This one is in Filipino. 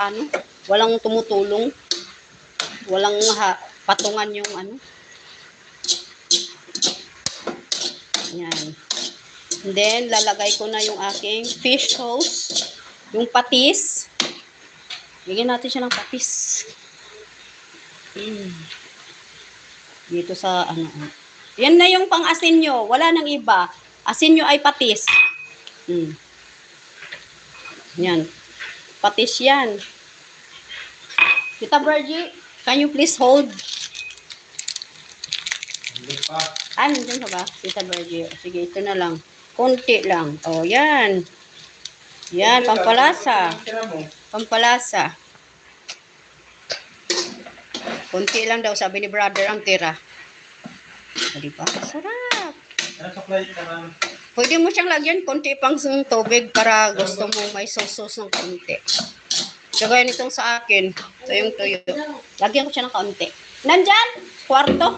ano, walang tumutulong. Walang ha, patungan yung ano. Yan. And then, lalagay ko na yung aking fish toast. Yung patis. Bigyan natin siya ng patis. Mm. Dito sa ano. ano. Yan na yung pang-asin nyo. Wala nang iba. Asin nyo ay patis. Mm. Yan. Patis yan. Tita Virgie, can you please hold? Ah, nandun ka ba? Tita Virgie. Sige, ito na lang. Konti lang. Oh, yan. Yan, pampalasa. Pampalasa. Konti lang daw, sabi ni brother ang tira. O, di ba? Sarap. Pwede mo siyang lagyan konti pang tubig para gusto mo may sauce ng konti. Kagaya nitong sa akin. Ito yung tuyo. Lagyan ko siya ng konti. Nandyan! Kwarto.